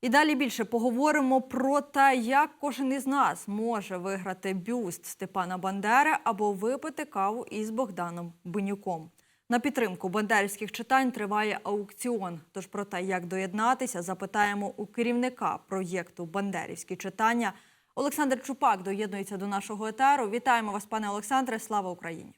І далі більше поговоримо про те, як кожен із нас може виграти бюст Степана Бандери або випити каву із Богданом Бенюком. На підтримку бандерівських читань триває аукціон. Тож про те, як доєднатися, запитаємо у керівника проєкту Бандерівські читання. Олександр Чупак доєднується до нашого етеру. Вітаємо вас, пане Олександре. Слава Україні!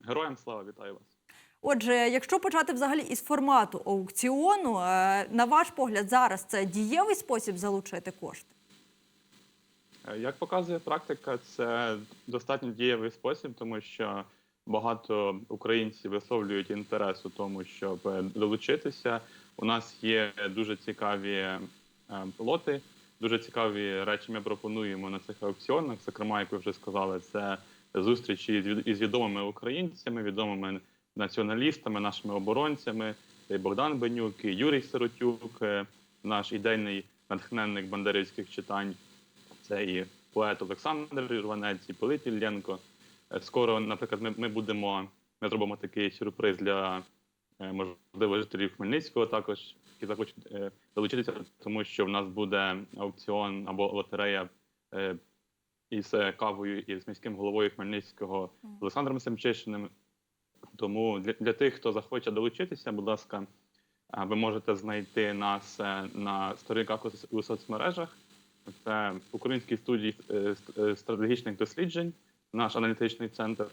Героям слава вітаю вас. Отже, якщо почати взагалі із формату аукціону, е, на ваш погляд, зараз це дієвий спосіб залучити кошти? Е, Як показує практика, це достатньо дієвий спосіб, тому що багато українців висловлюють інтерес у тому, щоб долучитися. У нас є дуже цікаві е, лоти, дуже цікаві речі. Ми пропонуємо на цих аукціонах. Зокрема, як ви вже сказали, це зустрічі із відомими українцями, відомими націоналістами, нашими оборонцями. Це Богдан Бенюк, і Юрій Сиротюк, е, наш ідейний натхненник бандерівських читань. Це і поет Олександр Рванець, і Пилип Іллєнко. Е, Скоро, наприклад, ми, ми будемо, ми зробимо такий сюрприз для е, можливо жителів Хмельницького, також які захочуть долучитися, тому що в нас буде аукціон або лотерея із кавою і з міським головою Хмельницького Олександром Семчишиним. Тому для, для тих, хто захоче долучитися, будь ласка, ви можете знайти нас е, на сторінках у, соцмережах. Це Український студій е, е, стратегічних досліджень, наш аналітичний центр,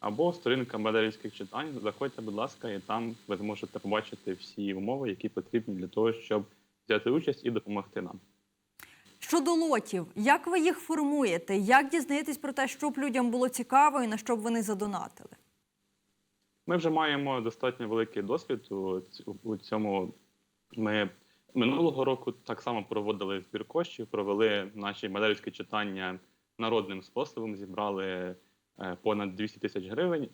або сторінка Бадерівських читань. Заходьте, будь ласка, і там ви зможете побачити всі умови, які потрібні для того, щоб взяти участь і допомогти нам. Щодо лотів, як ви їх формуєте? Як дізнаєтесь про те, щоб людям було цікаво і на що б вони задонатили? Ми вже маємо достатньо великий досвід у, у цьому. Ми минулого року так само проводили збір коштів, провели наші медалівські читання народним способом, зібрали е, понад 200 тисяч гривень.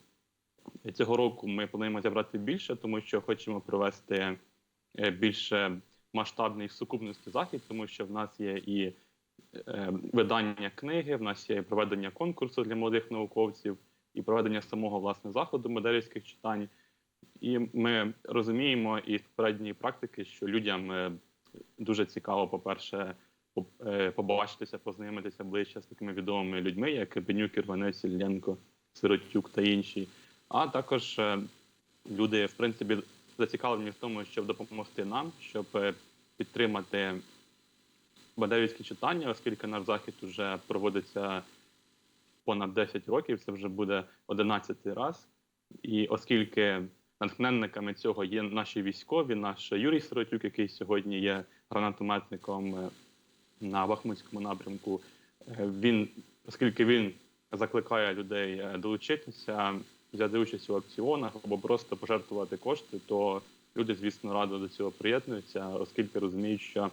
Цього року ми плануємо зібрати більше, тому що хочемо провести е, більше масштабний сукупності захід, тому що в нас є і е, видання книги, в нас є проведення конкурсу для молодих науковців, і проведення самого власне заходу медалівських читань. І ми розуміємо із попередньої практики, що людям е, дуже цікаво, по-перше, е, побачитися, познайомитися ближче з такими відомими людьми, як Бенюк, Ірванець, Іллєнко, Сиротюк та інші. А також е, люди, в принципі, зацікавлені в тому, щоб допомогти нам, щоб підтримати Бадевівські читання, оскільки наш захід вже проводиться понад 10 років, це вже буде 11 раз. І оскільки натхненниками цього є наші військові, наш Юрій Сиротюк, який сьогодні є гранатометником е, на Бахмутському напрямку, е, він, оскільки він закликає людей е, долучитися, взяти участь у акціонах або просто пожертвувати кошти, то люди, звісно, радо до цього приєднуються, оскільки розуміють, що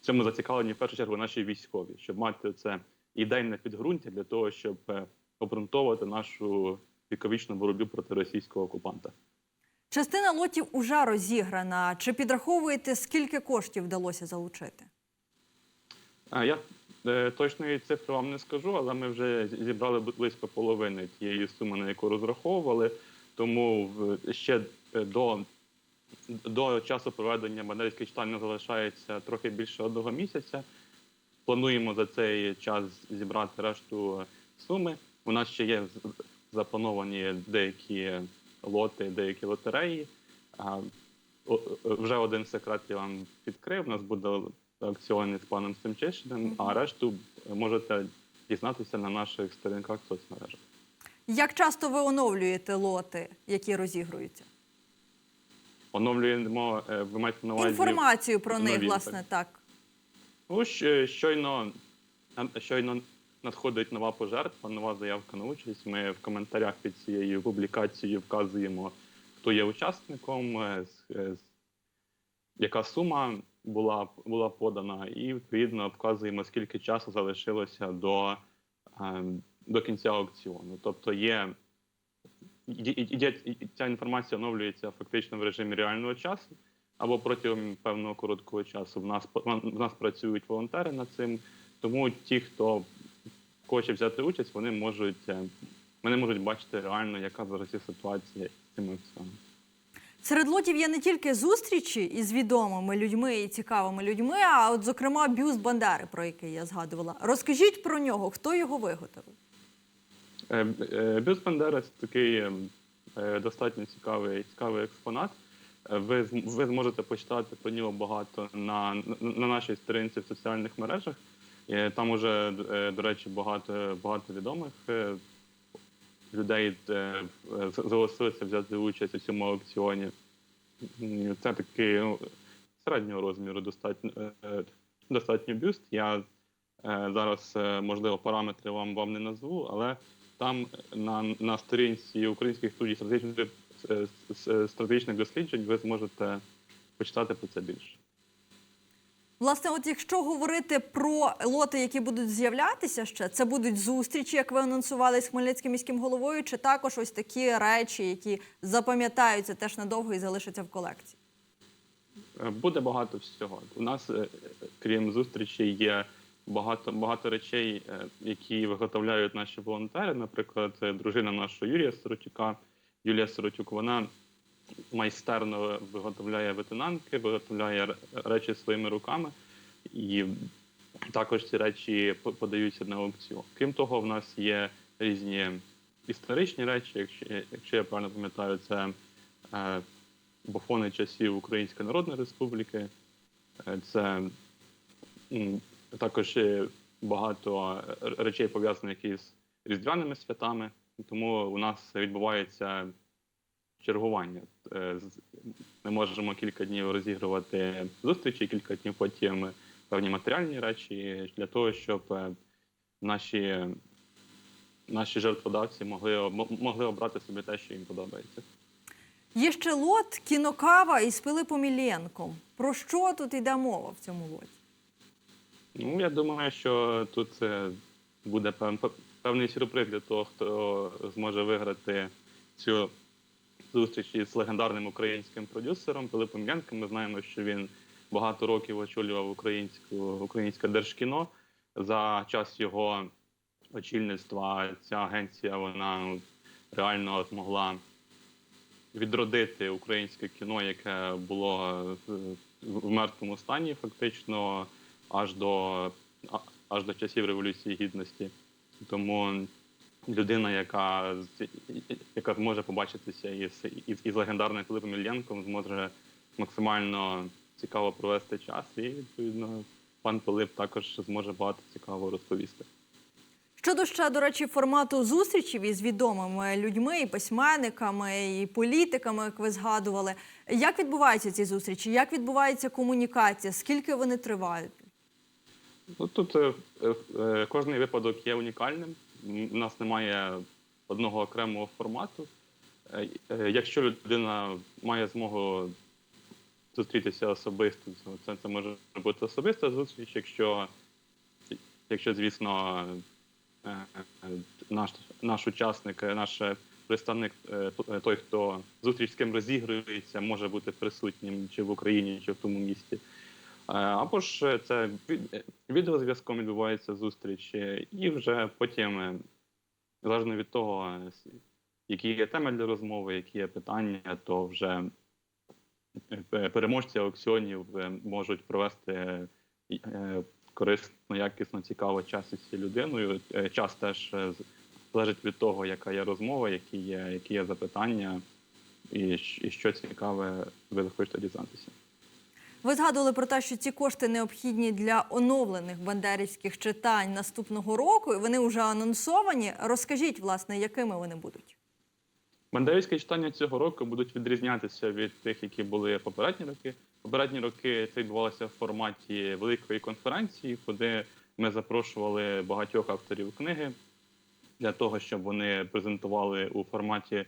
в цьому зацікавлені в першу чергу наші військові, щоб мати це ідейне підґрунтя для того, щоб е, обґрунтовувати нашу віковічну боротьбу проти російського окупанта. Частина лотів уже розіграна. Чи підраховуєте, скільки коштів вдалося залучити? А, Я е, точної цифри вам не скажу, але ми вже зібрали близько половини тієї суми, на яку розраховували. Тому ще е, до, до часу проведення банерських читань залишається трохи більше одного місяця. Плануємо за цей час зібрати решту е, суми. У нас ще є заплановані деякі лоти, деякі лотереї. Вже один секрет я вам відкрив. У нас буде аукціони з паном Семчишиним, а решту можете дізнатися на наших сторінках в соцмережах. Як часто ви оновлюєте лоти, які розігруються? Оновлюємо, е, ви маєте на увазі Інформацію про них, нові, власне, так. Ну, щойно, щойно надходить нова пожертва, нова заявка на участь. Ми в коментарях під цією публікацією вказуємо, хто є учасником, е, е, яка сума була, була подана, і відповідно вказуємо, скільки часу залишилося до, е, до кінця аукціону. Тобто є. Ця інформація оновлюється фактично в режимі реального часу або протягом певного короткого часу. В нас в нас працюють волонтери над цим, тому ті, хто хоче взяти участь, вони можуть е, вони можуть бачити реально, яка зараз є ситуація з цим аукціоном. Серед лотів є не тільки зустрічі із відомими людьми і цікавими людьми, а от, зокрема, бюст Бандери, про який я згадувала. Розкажіть про нього, хто його виготовив? Е, е, Бюст Бандери це такий е, достатньо цікавий, цікавий експонат. Е, Ви, ви зможете почитати про нього багато на, на, на нашій сторінці в соціальних мережах. Е, Там уже, е, до речі, багато, багато відомих людей зголосилися взяти участь у цьому аукціоні. Це такий ну, середнього розміру достатньо, достатньо бюст. Я зараз, можливо, параметри вам, вам не назву, але там на, на сторінці українських студій стратегічних, стратегічних досліджень ви зможете почитати про це більше. Власне, от якщо говорити про лоти, які будуть з'являтися ще, це будуть зустрічі, як ви анонсували з Хмельницьким міським головою, чи також ось такі речі, які запам'ятаються теж надовго і залишаться в колекції. Е, Буде багато всього. У нас, е, крім зустрічей, є багато, багато речей, е, які виготовляють наші волонтери. Наприклад, е, дружина нашого Юрія Соротюка, Юлія Соротюк, вона майстерно виготовляє ветенанки, виготовляє речі своїми руками. І також ці речі подаються на аукціон. Крім того, в нас є різні історичні речі, якщо, якщо я правильно пам'ятаю, це е, бофони часів Української Народної Республіки. Е, Це також е, багато речей пов'язаних із різдвяними святами, тому у нас відбувається чергування. Е, Ми можемо кілька днів розігрувати зустрічі, кілька днів потім певні матеріальні речі для того, щоб е, наші, наші жертводавці могли, могли обрати собі те, що їм подобається. Є ще лот кінокава із Пилипом Іллєнком. Про що тут йде мова в цьому лоті? Ну, я думаю, що тут е, буде певний сюрприз для того, хто зможе виграти цю зустріч із легендарним українським продюсером Пилипом Янком. Ми знаємо, що він багато років очолював українську, українське держкіно. За час його очільництва ця агенція вона реально змогла відродити українське кіно, яке було в мертвому стані, фактично, аж до, аж до часів Революції Гідності. Тому людина, яка, яка зможе побачитися із, із, із легендарним Филипом Іллєнком, зможе максимально цікаво провести час, і відповідно пан Пилип також зможе багато цікавого розповісти. Щодо ще, до речі, формату зустрічів із відомими людьми, і письменниками, і політиками, як ви згадували, як відбуваються ці зустрічі? Як відбувається комунікація? Скільки вони тривають? Ну, тут е, е, е, кожний випадок є унікальним. У нас немає одного окремого формату. Е, е, Якщо людина має змогу зустрітися особисто, це, це може бути особиста зустріч. Якщо, якщо звісно, е, е, наш, наш учасник, е, наш представник, е, той, хто зустріч з ким розігрується, може бути присутнім чи в Україні, чи в тому місті. Е, Або ж е, це е, відеозв'язком відбувається зустріч, і вже потім, залежно від того, які є теми для розмови, які є питання, то вже переможці аукціонів можуть провести корисно, якісно, цікаво час із цією людиною. Час теж залежить від того, яка є розмова, які є, які є запитання, і що цікаве ви захочете дізнатися. Ви згадували про те, що ці кошти необхідні для оновлених бандерівських читань наступного року, і вони вже анонсовані. Розкажіть, власне, якими вони будуть? Бандерівські читання цього року будуть відрізнятися від тих, які були попередні роки. Попередні роки це відбувалося в форматі великої конференції, куди ми запрошували багатьох авторів книги для того, щоб вони презентували у форматі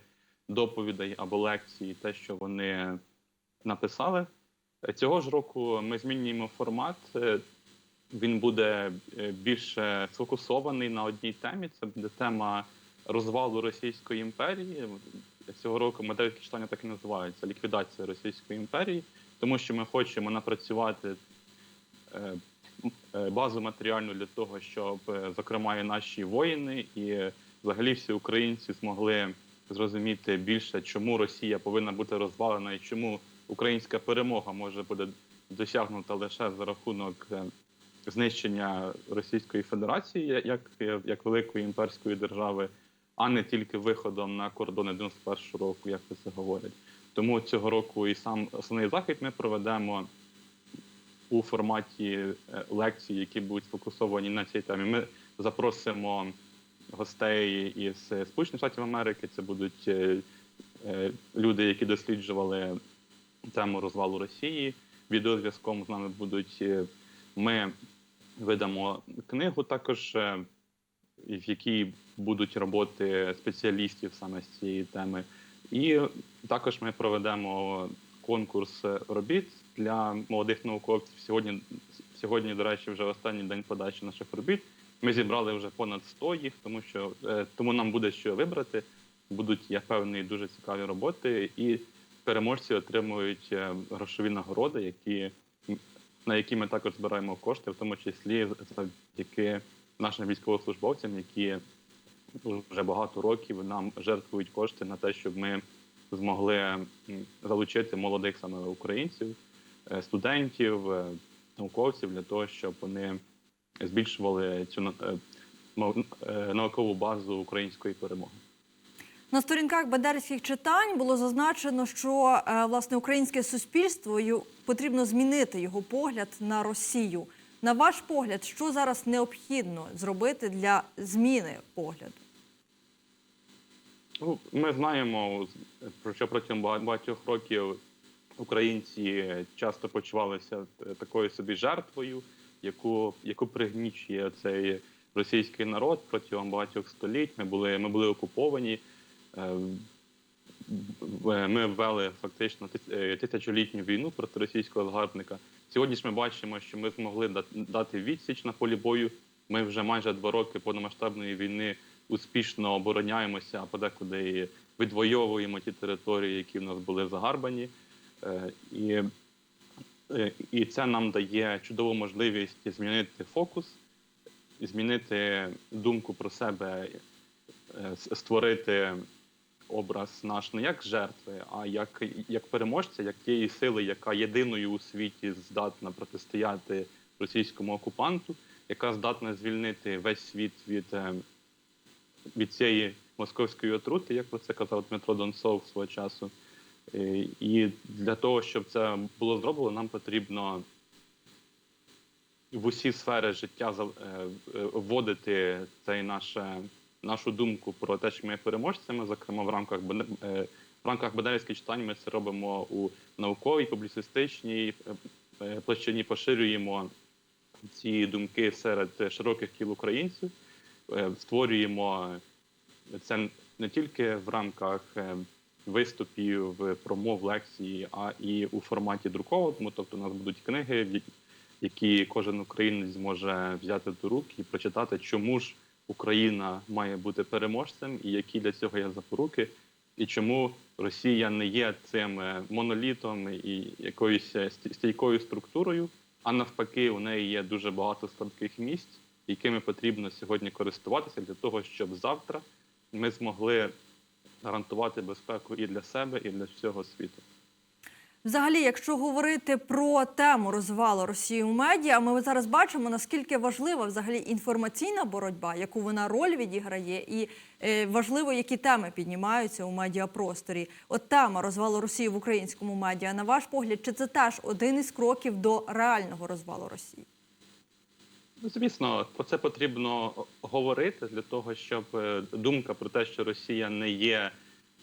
доповідей або лекцій те, що вони написали. Цього ж року ми змінюємо формат. Е, Він буде е, більше сфокусований на одній темі. Це буде тема розвалу Російської імперії. Цього року модельки читання так і називаються ліквідація Російської імперії, тому що ми хочемо напрацювати е, базу матеріальну для того, щоб, зокрема, і наші воїни, і взагалі всі українці змогли зрозуміти більше, чому Росія повинна бути розвалена і чому українська перемога може бути досягнута лише за рахунок е, знищення Російської Федерації як, як великої імперської держави, а не тільки виходом на кордони 91 року, як це говорять. Тому цього року і сам основний захід ми проведемо у форматі е, лекцій, які будуть сфокусовані на цій темі. Ми запросимо гостей із е, Сполучених Штатів Америки. Це будуть е, е, люди, які досліджували тему розвалу Росії. Відеозв'язком з нами будуть е, ми видамо книгу також, е, в якій будуть роботи спеціалістів саме з цієї теми. І також ми проведемо конкурс робіт для молодих науковців. Сьогодні, сьогодні, до речі, вже останній день подачі наших робіт. Ми зібрали вже понад 100 їх, тому що е, тому нам буде що вибрати. Будуть, я впевнений, дуже цікаві роботи, і переможці отримують е, грошові нагороди, які на які ми також збираємо кошти, в тому числі завдяки нашим військовослужбовцям, які вже багато років нам жертвують кошти на те, щоб ми змогли залучити молодих саме українців, е, студентів, е, науковців для того, щоб вони збільшували цю наукову базу української перемоги. На сторінках бандерівських читань було зазначено, що е, власне українське суспільство потрібно змінити його погляд на Росію. На ваш погляд, що зараз необхідно зробити для зміни погляду? Ну, ми знаємо, що протягом багатьох років українці часто почувалися е, такою собі жертвою, яку, яку пригнічує цей російський народ протягом багатьох століть. Ми були, ми були окуповані. Е, в- Ми ввели фактично е, тисячолітню війну проти російського згарбника. Сьогодні ж ми бачимо, що ми змогли дати відсіч на полі бою. Ми вже майже два роки повномасштабної війни успішно обороняємося, а подекуди відвоюємо ті території, які в нас були загарбані. Е, І, е, і це нам дає чудову можливість змінити фокус, змінити думку про себе, е, створити образ наш не як жертви, а як, як переможця, як тієї сили, яка єдиною у світі здатна протистояти російському окупанту, яка здатна звільнити весь світ від, е, від цієї московської отрути, як про це казав Дмитро Донцов свого часу. Е, І для того, щоб це було зроблено, нам потрібно в усі сфери життя е, вводити цей наше, нашу думку про те, що ми є переможцями, зокрема в рамках е, в рамках Бендерівських читань ми це робимо у науковій, публіцистичній е, е, площині, поширюємо ці думки серед широких кіл українців, створюємо це не тільки в рамках виступів, промов, лекцій, а і у форматі друкованому. Тобто, у нас будуть книги, які- кожен українець зможе взяти до рук і прочитати, чому ж Україна має бути переможцем, і які для цього є запоруки, і чому Росія не є цим е, монолітом і якоюсь е, стійкою структурою, а навпаки, у неї є дуже багато слабких місць, якими потрібно сьогодні користуватися для того, щоб завтра ми змогли гарантувати безпеку і для себе, і для всього світу. Взагалі, якщо говорити про тему розвалу Росії у медіа, ми зараз бачимо наскільки важлива взагалі інформаційна боротьба, яку вона роль відіграє, і е, важливо, які теми піднімаються у медіапросторі. От тема розвалу Росії в українському медіа. На ваш погляд, чи це теж один із кроків до реального розвалу Росії? Ну, звісно, про це потрібно говорити для того, щоб е, думка про те, що Росія не є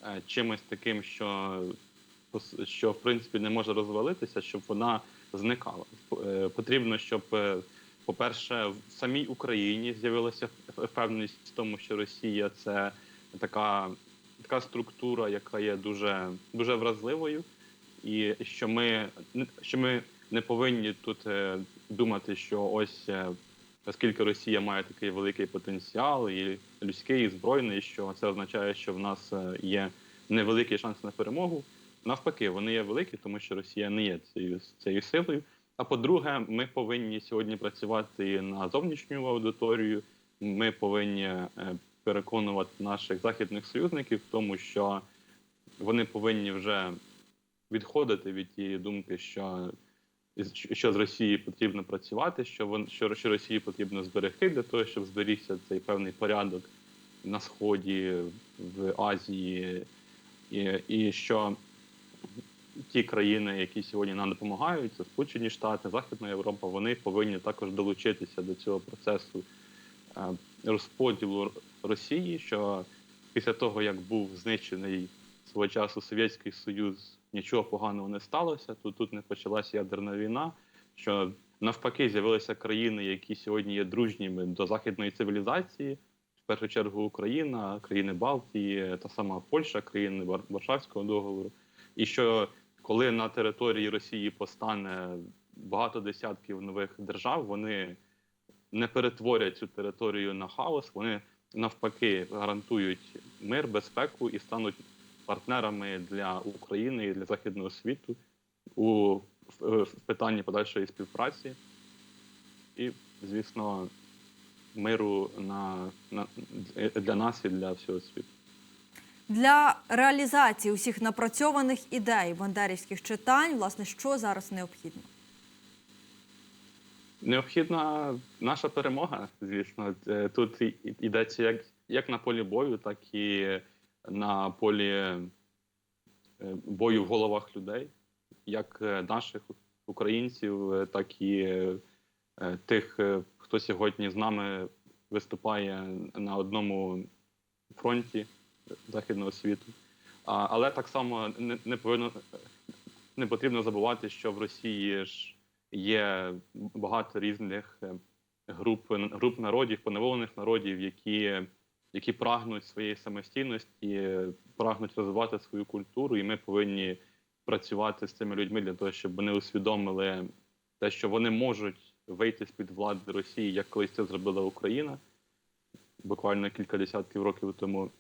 е, чимось таким, що що в принципі не може розвалитися, щоб вона зникала. Е, Потрібно, щоб, е, по-перше, в самій Україні з'явилася впевненість в тому, що Росія це така, така структура, яка є дуже, дуже вразливою, і що ми, що ми не повинні тут е, думати, що ось оскільки Росія має такий великий потенціал, і людський, і збройний, що це означає, що в нас є невеликий шанс на перемогу. Навпаки, вони є великі, тому що Росія не є цією цією силою. А по-друге, ми повинні сьогодні працювати на зовнішню аудиторію. Ми повинні е, переконувати наших західних союзників в тому, що вони повинні вже відходити від тієї думки, що, що з Росією потрібно працювати, що вон що, що Росію потрібно зберегти для того, щоб зберігся цей певний порядок на сході, в Азії, і, і що ті країни, які сьогодні нам допомагають, це Сполучені Штати, Західна Європа, вони повинні також долучитися до цього процесу е, розподілу Росії, що після того, як був знищений свого часу Совєтський Союз, нічого поганого не сталося. Тут тут не почалася ядерна війна. Що навпаки з'явилися країни, які сьогодні є дружніми до західної цивілізації, в першу чергу Україна, країни Балтії, та сама Польща, країни Варшавського договору. І що коли на території Росії постане багато десятків нових держав, вони не перетворять цю територію на хаос, вони навпаки гарантують мир, безпеку і стануть партнерами для України і для західного світу у питанні подальшої співпраці і, звісно, миру на, на для нас і для всього світу. Для реалізації усіх напрацьованих ідей бандерівських читань, власне, що зараз необхідно? Необхідна наша перемога, звісно. Е, Тут йдеться як, як на полі бою, так і на полі е, бою в головах людей, як е, наших українців, так і тих, хто сьогодні з нами виступає на одному фронті західного світу. А, Але так само не, не повинно не потрібно забувати, що в Росії ж є багато різних е, груп, груп народів, поневолених народів, які, які прагнуть своєї самостійності, прагнуть розвивати свою культуру, і ми повинні працювати з цими людьми для того, щоб вони усвідомили те, що вони можуть вийти з під влади Росії, як колись це зробила Україна буквально кілька десятків років тому.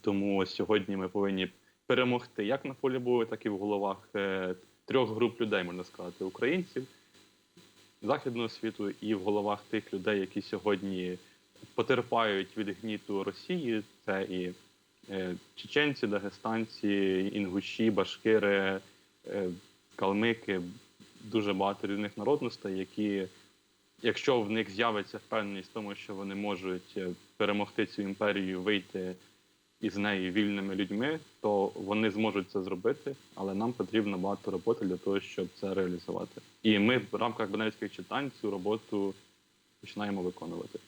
Тому сьогодні ми повинні перемогти як на полі бою, так і в головах е, трьох груп людей, можна сказати, українців західного світу, і в головах тих людей, які сьогодні потерпають від гніту Росії. Це і е, чеченці, дагестанці, інгуші, башкири, е, калмики, дуже багато різних народностей, які, якщо в них з'явиться впевненість в тому, що вони можуть перемогти цю імперію, вийти із неї вільними людьми, то вони зможуть це зробити, але нам потрібно багато роботи для того, щоб це реалізувати. І ми в рамках Бенецьких читань цю роботу починаємо виконувати.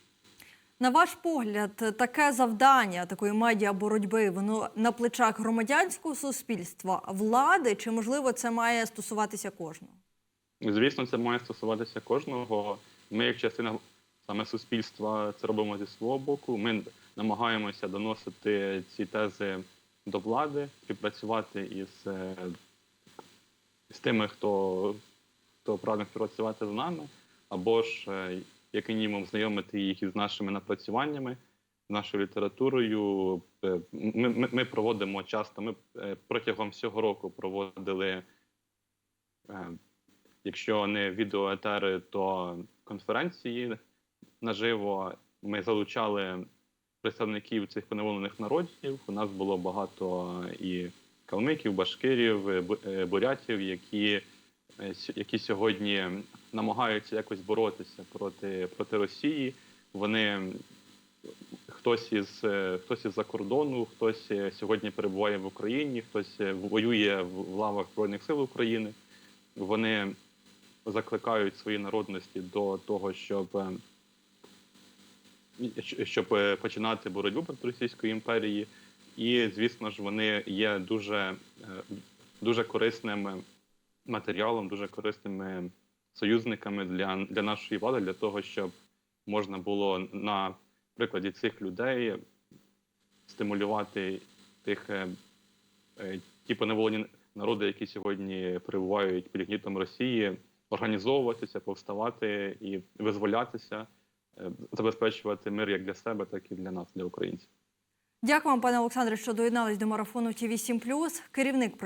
На ваш погляд, таке завдання такої медіа боротьби воно на плечах громадянського суспільства, влади, чи можливо це має стосуватися кожного? Звісно, це має стосуватися кожного. Ми, як частина саме суспільства, це робимо зі свого боку. Ми намагаємося доносити ці тези до влади, співпрацювати із, е, з тими, хто, хто прагне співпрацювати з нами, або ж е, як мінімум знайомити їх із нашими напрацюваннями, нашою літературою. Е, Ми, ми, ми проводимо часто. Ми протягом всього року проводили. Якщо не відеоетери, то конференції наживо. Ми залучали представників цих поневолених народів. У нас було багато і калмиків, башкирів, е, е, бурятів, які, е, які сьогодні намагаються якось боротися проти, проти Росії. Вони хтось із е, хтось із-за кордону, хтось е, сьогодні перебуває в Україні, хтось е, воює в лавах Збройних сил України. Вони закликають свої народності до того, щоб, е, щ- щоб е, починати боротьбу проти Російської імперії. І, звісно ж, вони є дуже, е, дуже корисним матеріалом, дуже корисними союзниками для, для нашої влади, для того, щоб можна було на прикладі цих людей стимулювати тих е, ті поневолені народи, які сьогодні перебувають під гнітом Росії, організовуватися, повставати і визволятися, забезпечувати мир як для себе, так і для нас, для українців. Дякую вам, пане Олександре, що доєднались до марафону ТІВІ 7 Керівник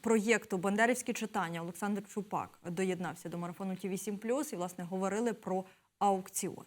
проєкту Бандерівські читання Олександр Чупак доєднався до марафону ТІВІ 7 і власне говорили про аукціон.